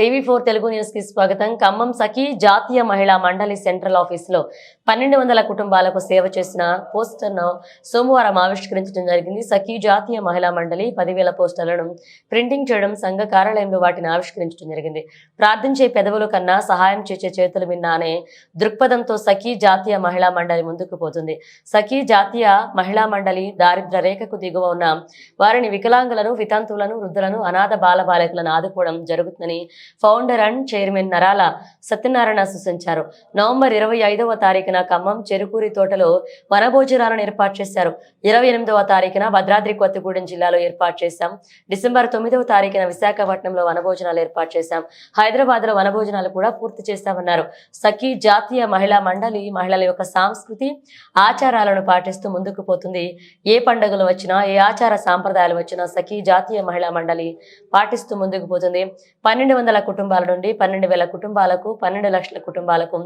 TV four Telugu న్యూస్కి స్వాగతం. ఖమ్మం సఖీ జాతీయ మహిళా మండలి సెంట్రల్ ఆఫీస్లో పన్నెండు వందల కుటుంబాలకు సేవ చేసిన పోస్టర్ను సోమవారం ఆవిష్కరించడం జరిగింది. సఖీ జాతీయ మహిళా మండలి పదివేల పోస్టర్లను ప్రింటింగ్ చేయడం సంఘ కార్యాలయంలో వాటిని ఆవిష్కరించడం జరిగింది. ప్రార్థించే పెదవుల కన్నా సహాయం చేసే చేతులు విన్నా అనే దృక్పథంతో సఖీ జాతీయ మహిళా మండలి ముందుకు పోతుంది. సఖీ జాతీయ మహిళా మండలి దారిద్ర రేఖకు దిగువ ఉన్న వారిని వికలాంగులను వితంతువులను వృద్ధులను అనాథ బాల బాలికలను ఆదుకోవడం జరుగుతుందని ఫౌండర్ అండ్ చైర్మన్ నరాల సత్యనారాయణ సూచించారు నవంబర్ ఇరవై ఐదవ తారీఖున ఖమ్మం చెరుకూరి తోటలో వనభోజనాలను ఏర్పాటు చేశారు. ఇరవై ఎనిమిదవ తారీఖున భద్రాద్రి కొత్తగూడెం జిల్లాలో ఏర్పాటు చేశాం. డిసెంబర్ తొమ్మిదవ తారీఖున విశాఖపట్నంలో వనభోజనాలు ఏర్పాటు చేశాం. హైదరాబాద్లో వనభోజనాలు కూడా పూర్తి చేశామన్నారు సఖీ జాతీయ మహిళా మండలి మహిళల యొక్క సాంస్కృతి ఆచారాలను పాటిస్తూ ముందుకు పోతుంది. ఏ పండుగలు వచ్చినా ఏ ఆచార సాంప్రదాయాలు వచ్చినా సఖీ జాతీయ మహిళా మండలి పాటిస్తూ ముందుకు పోతుంది. పన్నెండు వందల కుటుంబాల నుండి పన్నెండు వేల కుటుంబాలకు పన్నెండు లక్షల కుటుంబాలకు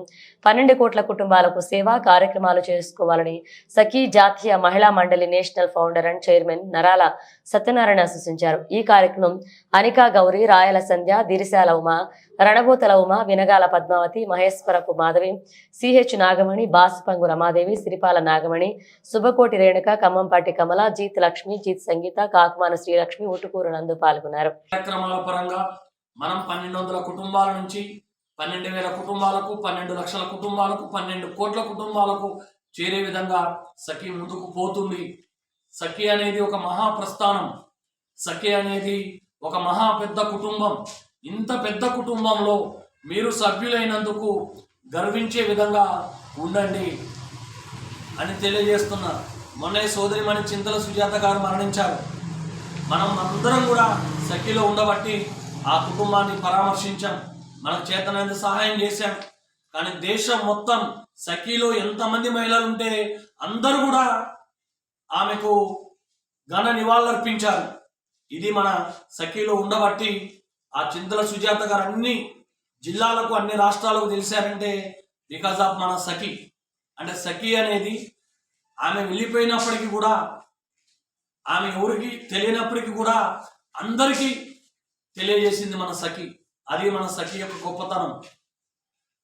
పన్నెండు కోట్ల కుటుంబాలకు సేవా కార్యక్రమాలు చేసుకోవాలని సఖీ జాతీయ మహిళా మండలి నేషనల్ ఫౌండర్ అండ్ చైర్మన్ నరాల సత్యనారాయణ సూచించారు ఈ కార్యక్రమం అనికా గౌరి రాయల సంధ్య దిరిశాల ఉమ రణభూతల ఉమ వినగాల పద్మావతి మహేశ్వరపు మాధవి సిహెచ్ నాగమణి బాసుపంగు రమాదేవి సిరిపాల నాగమణి శుభకోటి రేణుక ఖమ్మంపాటి కమల జీత్ లక్ష్మి జీత్ సంగీత కాకుమాన శ్రీలక్ష్మి ఉటుకూరు నందు పాల్గొన్నారు. మనం పన్నెండు వందల కుటుంబాల నుంచి పన్నెండు వేల కుటుంబాలకు పన్నెండు లక్షల కుటుంబాలకు పన్నెండు కోట్ల కుటుంబాలకు చేరే విధంగా సఖి ముందుకు పోతుంది. సఖి అనేది ఒక మహా ప్రస్థానం సఖి అనేది ఒక మహా పెద్ద కుటుంబం. ఇంత పెద్ద కుటుంబంలో మీరు సభ్యులైనందుకు గర్వించే విధంగా ఉండండి అని తెలియజేస్తున్నారు మొన్న సోదరి సోదరిమణి చింతల సుజాత గారు మరణించారు. మనం అందరం కూడా సఖిలో ఉండబట్టి ఆ కుటుంబాన్ని పరామర్శించాం. మనకు చేతనంత సహాయం చేశాం. కానీ దేశం మొత్తం సఖీలో ఎంతమంది మహిళలు ఉంటే అందరూ కూడా ఆమెకు ఘన నివాళులర్పించారు. ఇది మన సఖీలో ఉండబట్టి ఆ చింతల సుజాత గారు అన్ని జిల్లాలకు అన్ని రాష్ట్రాలకు తెలిసారంటే బికాజ్ ఆఫ్ మన సఖి. అంటే సఖి అనేది ఆమె వెళ్ళిపోయినప్పటికీ కూడా ఆమె ఎవరికి తెలియనప్పటికీ కూడా అందరికీ తెలియజేసింది మన సఖి. అది మన సఖి యొక్క గొప్పతనం.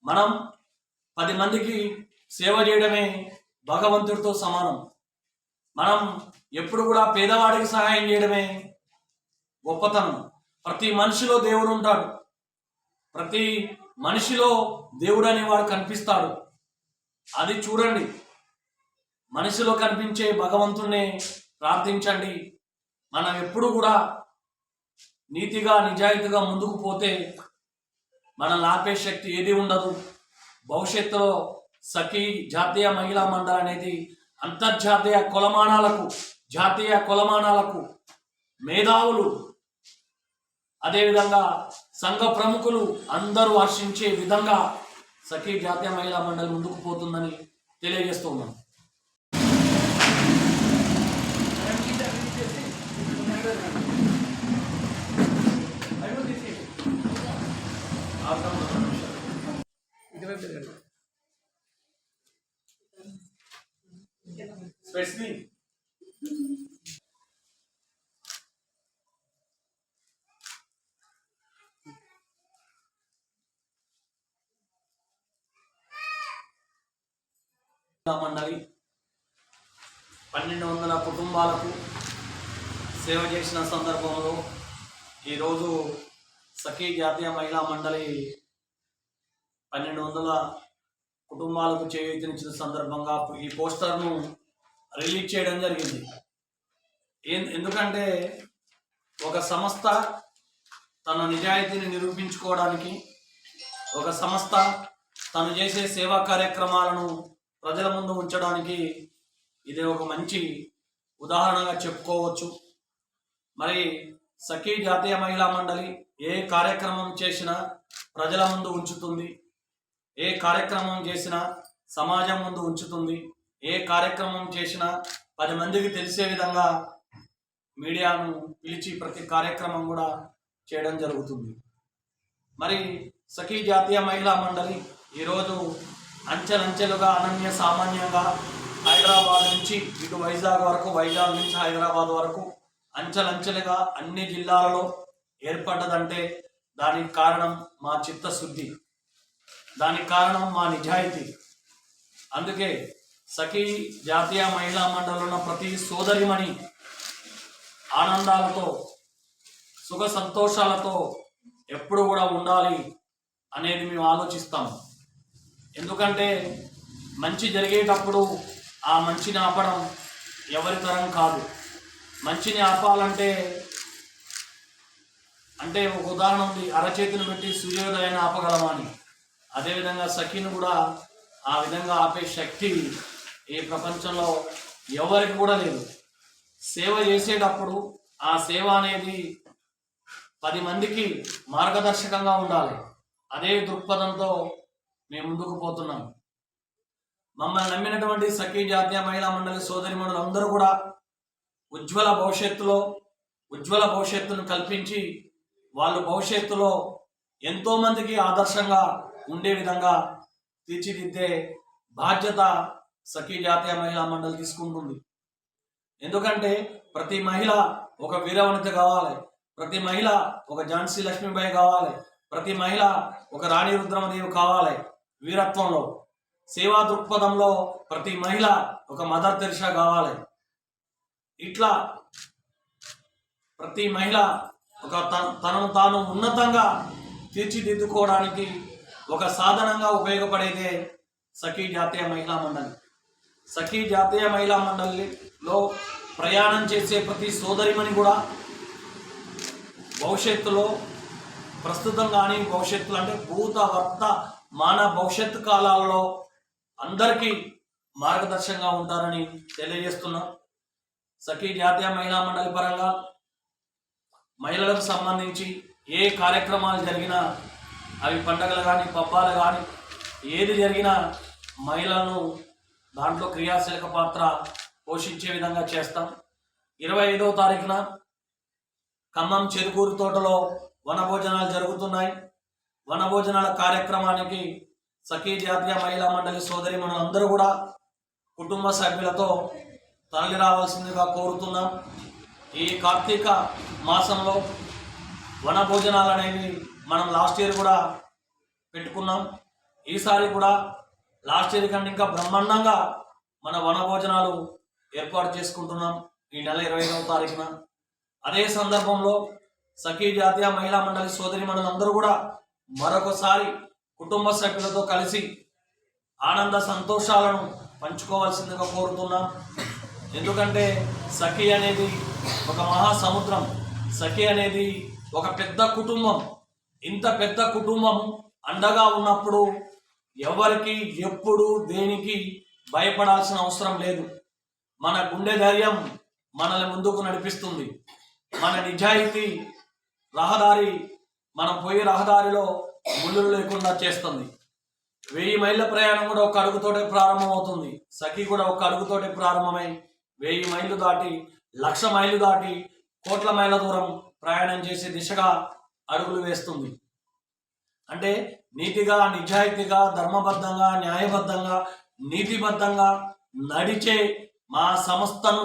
మనం పది మందికి సేవ చేయడమే భగవంతుడితో సమానం. మనం ఎప్పుడు కూడా పేదవాడికి సహాయం చేయడమే గొప్పతనం. ప్రతి మనిషిలో దేవుడు ఉంటాడు. ప్రతి మనిషిలో దేవుడు అనేవాడు కనిపిస్తాడు. అది చూడండి. మనిషిలో కనిపించే భగవంతుణ్ణి ప్రార్థించండి. మనం ఎప్పుడు కూడా నీతిగా నిజాయితీగా ముందుకు పోతే మనల్ని ఆపే శక్తి ఏది ఉండదు. భవిష్యత్తులో సఖీ జాతీయ మహిళా మండలి అనేది అంతర్జాతీయ కొలమానాలకు జాతీయ కొలమానాలకు మేధావులు అదేవిధంగా సంఘ ప్రముఖులు అందరూ హర్షించే విధంగా సఖీ జాతీయ మహిళా మండలి ముందుకు పోతుందని తెలియజేస్తున్నాను స్పెసిఫిక్ మండలి పన్నెండు వందల కుటుంబాలకు సేవ చేసిన సందర్భంలో ఈరోజు సఖీ జాతీయ మహిళా మండలి పన్నెండు వందల కుటుంబాలకు చేయూతనిచ్చిన సందర్భంగా ఈ పోస్టర్ను రిలీజ్ చేయడం జరిగింది. ఏం- ఎందుకంటే ఒక సంస్థ తన నిజాయితీని నిరూపించుకోవడానికి ఒక సంస్థ తను చేసే సేవా కార్యక్రమాలను ప్రజల ముందు ఉంచడానికి ఇది ఒక మంచి ఉదాహరణగా చెప్పుకోవచ్చు. మరి సఖీ జాతీయ మహిళా మండలి ఏ కార్యక్రమం చేసినా ప్రజల ముందు ఉంచుతుంది. ఏ కార్యక్రమం చేసినా సమాజం ముందు ఉంచుతుంది. ఏ కార్యక్రమం చేసినా పది మందికి తెలిసే విధంగా మీడియాను పిలిచి ప్రతి కార్యక్రమం కూడా చేయడం జరుగుతుంది. మరి సఖీ జాతీయ మహిళా మండలి ఈరోజు అంచెలంచెలుగా అనన్య సామాన్యంగా హైదరాబాద్ నుంచి ఇటు వైజాగ్ వరకు వైజాగ్ నుంచి హైదరాబాద్ వరకు అంచెలంచెలుగా అన్ని జిల్లాలలో ఏర్పడ్డదంటే దానికి కారణం మా చిత్తశుద్ధి. దానికి కారణం మా నిజాయితీ. అందుకే సఖీ జాతీయ మహిళా మండలం ఉన్న ప్రతి సోదరిమణి ఆనందాలతో సుఖ సంతోషాలతో ఎప్పుడు కూడా ఉండాలి అనేది మేము ఆలోచిస్తాం. ఎందుకంటే మంచి జరిగేటప్పుడు ఆ మంచిని ఆపడం ఎవరి తరం కాదు. మంచిని ఆపాలంటే అంటే ఒక ఉదాహరణ ఉంది అరచేతిని పెట్టి సూర్యోదయాన్ని ఆపగలమని అదేవిధంగా సఖీని కూడా ఆ విధంగా ఆపే శక్తి ఈ ప్రపంచంలో ఎవరికి కూడా లేదు. సేవ చేసేటప్పుడు ఆ సేవ అనేది పది మందికి మార్గదర్శకంగా ఉండాలి. అదే దృక్పథంతో మేము ముందుకు పోతున్నాం. మమ్మల్ని నమ్మినటువంటి సఖీ జాతీయ మహిళా మండలి సోదరి అందరూ కూడా ఉజ్వల భవిష్యత్తులో ఉజ్వల భవిష్యత్తును కల్పించి వాళ్ళు భవిష్యత్తులో ఎంతోమందికి ఆదర్శంగా ఉండే విధంగా తీర్చిదిద్దే బాధ్యత సఖీ జాతీయ మహిళా మండలి తీసుకుంటుంది. ఎందుకంటే ప్రతి మహిళ ఒక వీరవనిత కావాలి ప్రతి మహిళ ఒక ఝాన్సీ లక్ష్మీబాయి కావాలి ప్రతి మహిళ ఒక రాణి రుద్రమదేవి కావాలి వీరత్వంలో. సేవా దృక్పథంలో ప్రతి మహిళ ఒక మదర్ తెరిషా కావాలి. ఇట్లా ప్రతి మహిళ ఒక తన తనను తాను ఉన్నతంగా తీర్చిదిద్దుకోవడానికి ఒక సాధనంగా ఉపయోగపడేదే సఖీ జాతీయ మహిళా మండలి. సఖీ జాతీయ మహిళా మండలిలో ప్రయాణం చేసే ప్రతి సోదరిమని కూడా భవిష్యత్తులో ప్రస్తుతం కానీ భవిష్యత్తులో అంటే భూత వర్త మాన భవిష్యత్తు కాలాలలో అందరికీ మార్గదర్శకంగా ఉంటారని తెలియజేస్తున్నాం. సఖీ జాతీయ మహిళా మండలి పరంగా మహిళలకు సంబంధించి ఏ కార్యక్రమాలు జరిగినా అవి పండగలు కానీ పబ్బాలు కానీ ఏది జరిగినా మహిళలను దాంట్లో క్రియాశీలక పాత్ర పోషించే విధంగా చేస్తాం. ఇరవై ఐదవ తారీఖున ఖమ్మం చెరుకూరు తోటలో వనభోజనాలు జరుగుతున్నాయి. వనభోజనాల కార్యక్రమానికి సఖీ జాతీయ మహిళా మండలి సోదరి మనందరూ కూడా కుటుంబ సభ్యులతో తరలి రావాల్సిందిగా కోరుతున్నాం. ఈ కార్తీక మాసంలో వనభోజనాలు అనేవి మనం లాస్ట్ ఇయర్ కూడా పెట్టుకున్నాం. ఈసారి కూడా లాస్ట్ ఇయర్ కంటే ఇంకా బ్రహ్మాండంగా మన వనభోజనాలు ఏర్పాటు చేసుకుంటున్నాం ఈ నెల ఇరవై ఐదవ తారీఖున. అదే సందర్భంలో సఖీ జాతీయ మహిళా మండలి సోదరి అందరూ కూడా మరొకసారి కుటుంబ సభ్యులతో కలిసి ఆనంద సంతోషాలను పంచుకోవాల్సిందిగా కోరుతున్నాం. ఎందుకంటే సఖి అనేది ఒక మహాసముద్రం. సఖి అనేది ఒక పెద్ద కుటుంబం. ఇంత పెద్ద కుటుంబం అండగా ఉన్నప్పుడు ఎవరికి ఎప్పుడు దేనికి భయపడాల్సిన అవసరం లేదు. మన గుండె ధైర్యం మనల్ని ముందుకు నడిపిస్తుంది. మన నిజాయితీ రహదారి మనం పోయే రహదారిలో ముళ్ళు లేకుండా చేస్తుంది. వెయ్యి మైళ్ళ ప్రయాణం కూడా ఒక అడుగుతోటే ప్రారంభమవుతుంది. సఖి కూడా ఒక అడుగుతోటే ప్రారంభమై వెయ్యి మైళ్ళు దాటి లక్ష మైళ్ళు దాటి కోట్ల మైళ్ళ దూరం ప్రయాణం చేసే దిశగా అడుగులు వేస్తుంది. అంటే నీతిగా నిజాయితీగా ధర్మబద్ధంగా న్యాయబద్ధంగా నీతిబద్ధంగా నడిచే మా సంస్థను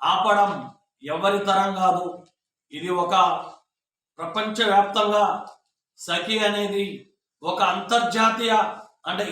ఆపడం ఎవరి తరం కాదు. ఇది ఒక ప్రపంచవ్యాప్తంగా సఖి అనేది ఒక అంతర్జాతీయ అంటే